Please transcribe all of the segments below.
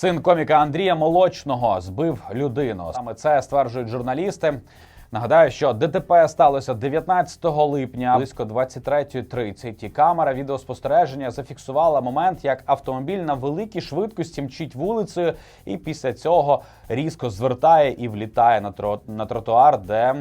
Син коміка Андрія Молочного збив людину. Саме це стверджують журналісти. Нагадаю, що ДТП сталося 19 липня близько 23.30. І камера відеоспостереження зафіксувала момент, як автомобіль на великій швидкості мчить вулицею, і після цього різко звертає і влітає на тро на тротуар, де е,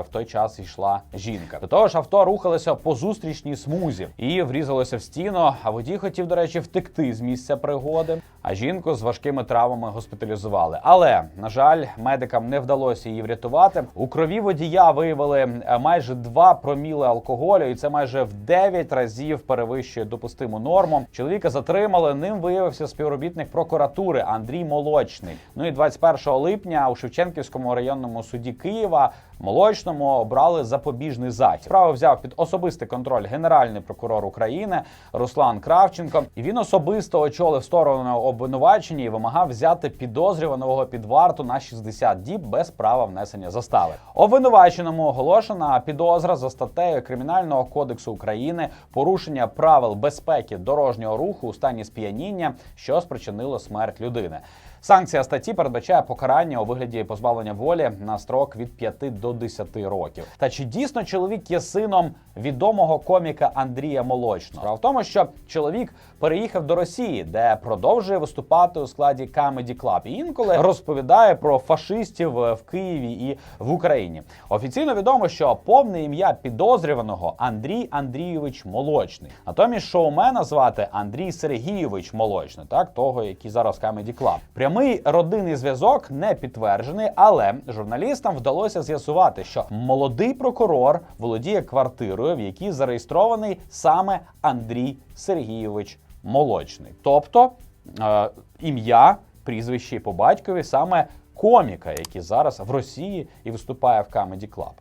в той час йшла жінка. До того ж, авто рухалося по зустрічній смузі і врізалося в стіну. А водій хотів, до речі, втекти з місця пригоди. А жінку з важкими травмами госпіталізували. Але на жаль, медикам не вдалося її врятувати. У крові водія виявили е, майже 2 проміли алкоголю, і це майже в 9 разів перевищує допустиму норму. Чоловіка затримали. Ним виявився співробітник прокуратури Андрій Молочний. Ну і 21 липня у Шевченківському районному суді Києва молочному обрали запобіжний захід. Справу взяв під особистий контроль генеральний прокурор України Руслан Кравченко. І він особисто очолив сторону обвинувачення і вимагав взяти підозрюваного під варту на 60 діб без права внесення застави. Обвинуваченому оголошена підозра за статтею Кримінального кодексу України порушення правил безпеки дорожнього руху у стані сп'яніння, що спричинило смерть людини. Санкція статті передбачає покарання у вигляді позбавлення волі на строк від 5 до 10 років. Та чи дійсно чоловік є сином відомого коміка Андрія Молочного? Справа в тому, що чоловік переїхав до Росії, де продовжує виступати у складі Comedy Club. І інколи розповідає про фашистів в Києві і в Україні. Офіційно відомо, що повне ім'я підозрюваного Андрій Андрійович Молочний. Натомість шоумена звати Андрій Сергійович Молочний, так того, який зараз Comedy Club. Прямий родинний зв'язок не підтверджений, але журналістам вдалося з'ясувати, що молодий прокурор володіє квартирою, в якій зареєстрований саме Андрій Сергійович Молочний, тобто е, ім'я, прізвище по батькові саме коміка, який зараз в Росії і виступає в Comedy Club.